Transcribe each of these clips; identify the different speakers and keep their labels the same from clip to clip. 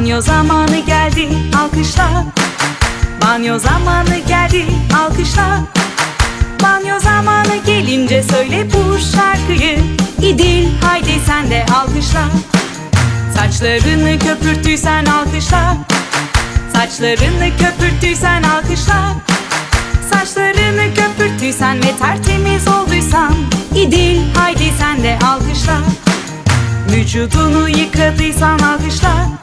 Speaker 1: Banyo zamanı geldi alkışla. Banyo zamanı geldi alkışla. Banyo zamanı gelince söyle bu şarkıyı. İdil haydi sen de alkışla. Saçlarını köpürttüysen alkışla. Saçlarını köpürttüysen alkışla. Saçlarını köpürttüysen ve tertemiz olduysan İdil haydi sen de alkışla. Vücudunu yıkadıysan alkışla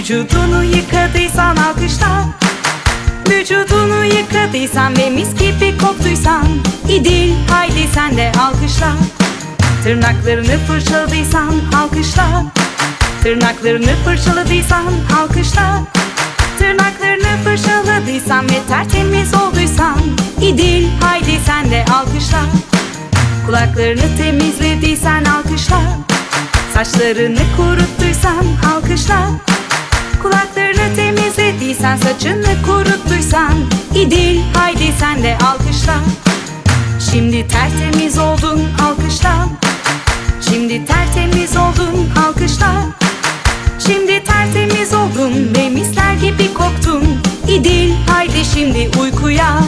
Speaker 1: Vücudunu yıkadıysan alkışla. Vücudunu yıkadıysan ve mis gibi koktuysan İdil haydi sen de alkışla. Tırnaklarını fırçaladıysan alkışla. Tırnaklarını fırçaladıysan alkışla. Tırnaklarını fırçaladıysan ve tertemiz olduysan İdil haydi sen de alkışla. Kulaklarını temizlediysen alkışla. Saçlarını kuruttuysan alkışla sen saçını kuruttuysan İdil haydi sen de alkışla. Şimdi tertemiz oldun alkışla. Şimdi tertemiz oldun alkışla. Şimdi tertemiz oldun ve misler gibi koktun. İdil haydi şimdi uykuya.